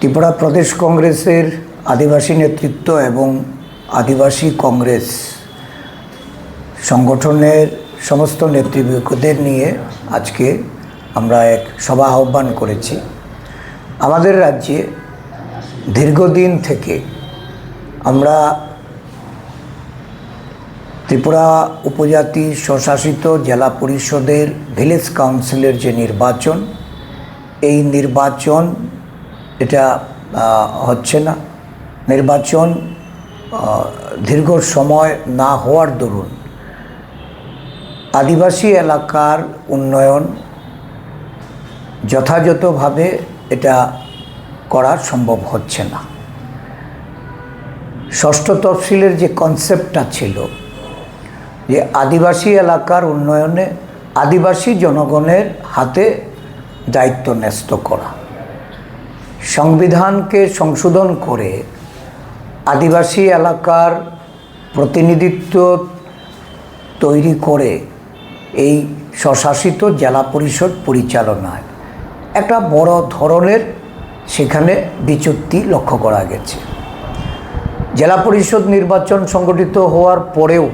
ত্রিপুরা প্রদেশ কংগ্রেসের আদিবাসী নেতৃত্ব এবং আদিবাসী কংগ্রেস সংগঠনের সমস্ত নেতৃবৃন্দদের নিয়ে আজকে আমরা এক সভা আহ্বান করেছি। আমাদের রাজ্যে দীর্ঘদিন থেকে আমরা ত্রিপুরা উপজাতি স্বশাসিত জেলা পরিষদের ভিলেজ কাউন্সিলের যে নির্বাচন, এই নির্বাচন এটা হচ্ছে না। নির্বাচন দীর্ঘ সময় না হওয়ার দরুন আদিবাসী এলাকার উন্নয়ন যথাযথভাবে এটা করা সম্ভব হচ্ছে না। ষষ্ঠ তফসিলের যে কনসেপ্টটা ছিল যে আদিবাসী এলাকার উন্নয়নে আদিবাসী জনগণের হাতে দায়িত্ব ন্যস্ত করা। সংবিধানকে সংশোধন করে আদিবাসী এলাকার প্রতিনিধিত্ব তৈরি করে এই স্বশাসিত জেলা পরিষদ পরিচালনায় একটা বড় ধরনের সেখানে বিচ্যুতি লক্ষ্য করা গেছে। জেলা পরিষদ নির্বাচন সংগঠিত হওয়ার পরেও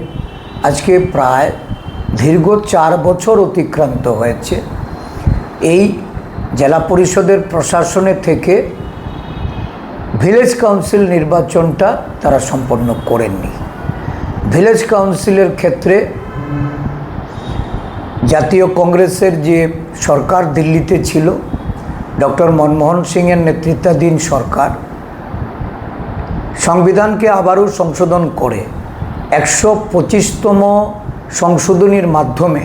আজকে প্রায় দীর্ঘ চার বছর অতিক্রান্ত হয়েছে। এই জেলা পরিষদের প্রশাসনের থেকে ভিলেজ কাউন্সিল নির্বাচনটা তারা সম্পন্ন করেননি। ভিলেজ কাউন্সিলের ক্ষেত্রে জাতীয় কংগ্রেসের যে সরকার দিল্লিতে ছিল, ডক্টর মনমোহন সিংয়ের নেতৃত্বাধীন সরকার, সংবিধানকে আবারও সংশোধন করে একশো পঁচিশতম সংশোধনীর মাধ্যমে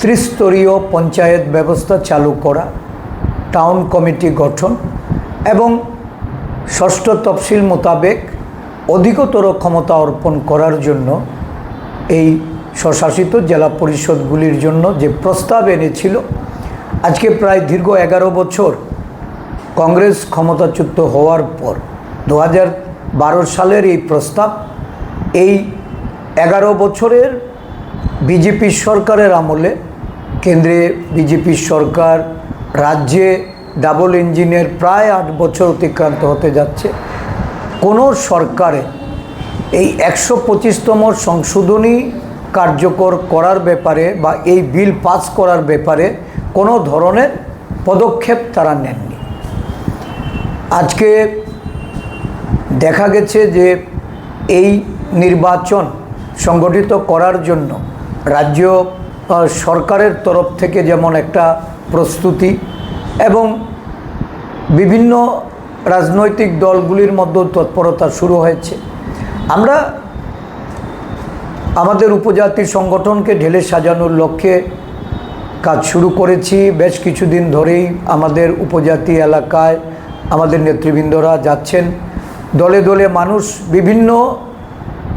ত্রিস্তরীয় পঞ্চায়েত ব্যবস্থা চালু করা টাউন কমিটি গঠন এবং ষষ্ঠ তফসিল মোতাবেক অধিকতর ক্ষমতা অর্পণ করার জন্য এই স্বশাসিত জেলা পরিষদগুলির জন্য যে প্রস্তাব এনেছিল, আজকে প্রায় দীর্ঘ এগারো বছর কংগ্রেস ক্ষমতাচ্যুত হওয়ার পর দু সালের এই প্রস্তাব, এই এগারো বছরের বিজেপি সরকারের আমলে কেন্দ্রে বিজেপি সরকার রাজ্যে ডাবল ইঞ্জিনের প্রায় আট বছর অতিক্রান্ত হতে যাচ্ছে। কোনো সরকারে এই একশো পঁচিশতম সংশোধনী কার্যকর করার ব্যাপারে বা এই বিল পাস করার ব্যাপারে কোনো ধরনের পদক্ষেপ তারা নেননি। আজকে দেখা গেছে যে এই নির্বাচন সংগঠিত করার জন্য রাজ্য সরকারের তরফ থেকে যেমন একটা প্রস্তুতি এবং বিভিন্ন রাজনৈতিক দলগুলির মধ্যে তৎপরতা শুরু হয়েছে। আমরা আমাদের উপজাতি সংগঠনকে ঢেলে সাজানোর লক্ষ্যে কাজ শুরু করেছি। বেশ কিছুদিন ধরেই আমাদের উপজাতি এলাকায় আমাদের নেতৃবৃন্দরা যাচ্ছেন। দলে দলে মানুষ, বিভিন্ন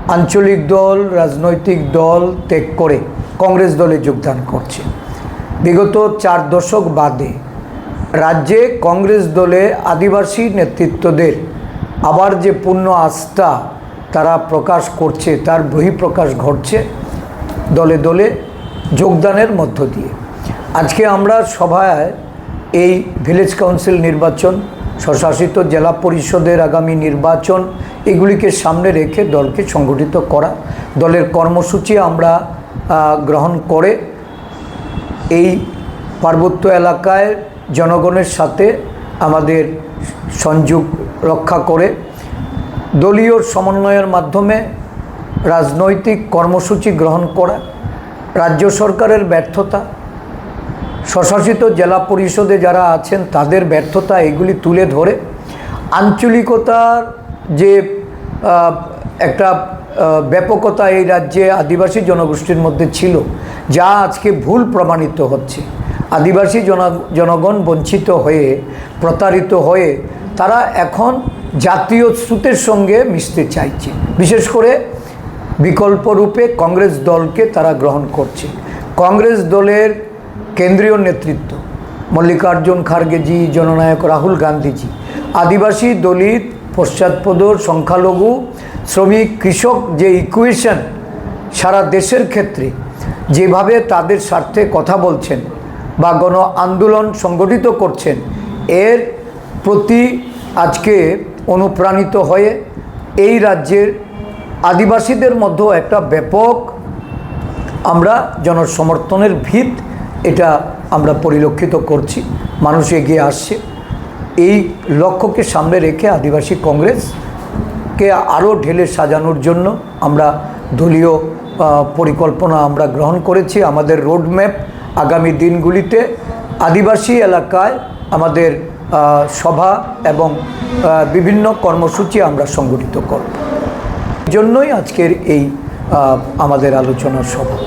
আঞ্চলিক দল, রাজনৈতিক দল ত্যাগ করে কংগ্রেস দলে যোগদান করছে। বিগত চার দশক বাদে রাজ্যে কংগ্রেস দলে আদিবাসী নেতৃত্বদের আবার যে পূর্ণ আস্থা তারা প্রকাশ করছে, তার বহিঃপ্রকাশ ঘটছে দলে দলে যোগদানের মধ্য দিয়ে। আজকে আমরা সভায় এই ভিলেজ কাউন্সিল নির্বাচন, স্বশাসিত জেলা পরিষদের আগামী নির্বাচন এগুলিকে সামনে রেখে দলকে সংগঠিত করা, দলের কর্মসূচি আমরা গ্রহণ করে এই পার্বত্য এলাকায় জনগণের সাথে আমাদের সংযোগ রক্ষা করে দলীয় সমন্বয়ের মাধ্যমে রাজনৈতিক কর্মসূচি গ্রহণ করা, রাজ্য সরকারের ব্যর্থতা, স্বশাসিত জেলা পরিষদে যারা আছেন তাদের ব্যর্থতা এগুলি তুলে ধরে, আঞ্চলিকতার যে একটা ব্যাপকতা এই রাজ্যে আদিবাসী জনগোষ্ঠীর মধ্যে ছিল যা আজকে ভুল প্রমাণিত হচ্ছে। আদিবাসী জন, জনগণ বঞ্চিত হয়ে, প্রতারিত হয়ে, তারা এখন জাতীয় স্রোতের সঙ্গে মিশতে চাইছে। বিশেষ করে বিকল্প রূপে কংগ্রেস দলকে তারা গ্রহণ করছে। কংগ্রেস দলের কেন্দ্রীয় নেতৃত্ব মল্লিকার্জুন খার্গেজি, জননায়ক রাহুল গান্ধীজি, আদিবাসী দলিত পশ্চাৎপদ সংখ্যালঘু শ্রমিক কৃষক যে ইকুয়েশন সারা দেশের ক্ষেত্রে যেভাবে তাদের স্বার্থে কথা বলছেন বা গণ আন্দোলন সংগঠিত করছেন, এর প্রতি আজকে অনুপ্রাণিত হয়ে এই রাজ্যের আদিবাসীদের মধ্যেও একটা ব্যাপক আমরা জনসমর্থনের ভিত এটা আমরা পরিলক্ষিত করছি, মানুষ এগিয়ে আসছে। এই লক্ষ্যকে সামনে রেখে আদিবাসী কংগ্রেসকে আরও ঢেলে সাজানোর জন্য আমরা দলীয় পরিকল্পনা আমরা গ্রহণ করেছি আমাদের রোডম্যাপ আগামী দিনগুলিতে। আদিবাসী এলাকায় আমাদের সভা এবং বিভিন্ন কর্মসূচি আমরা সংগঠিত করব। জন্যই আজকের এই আমাদের আলোচনা সভা।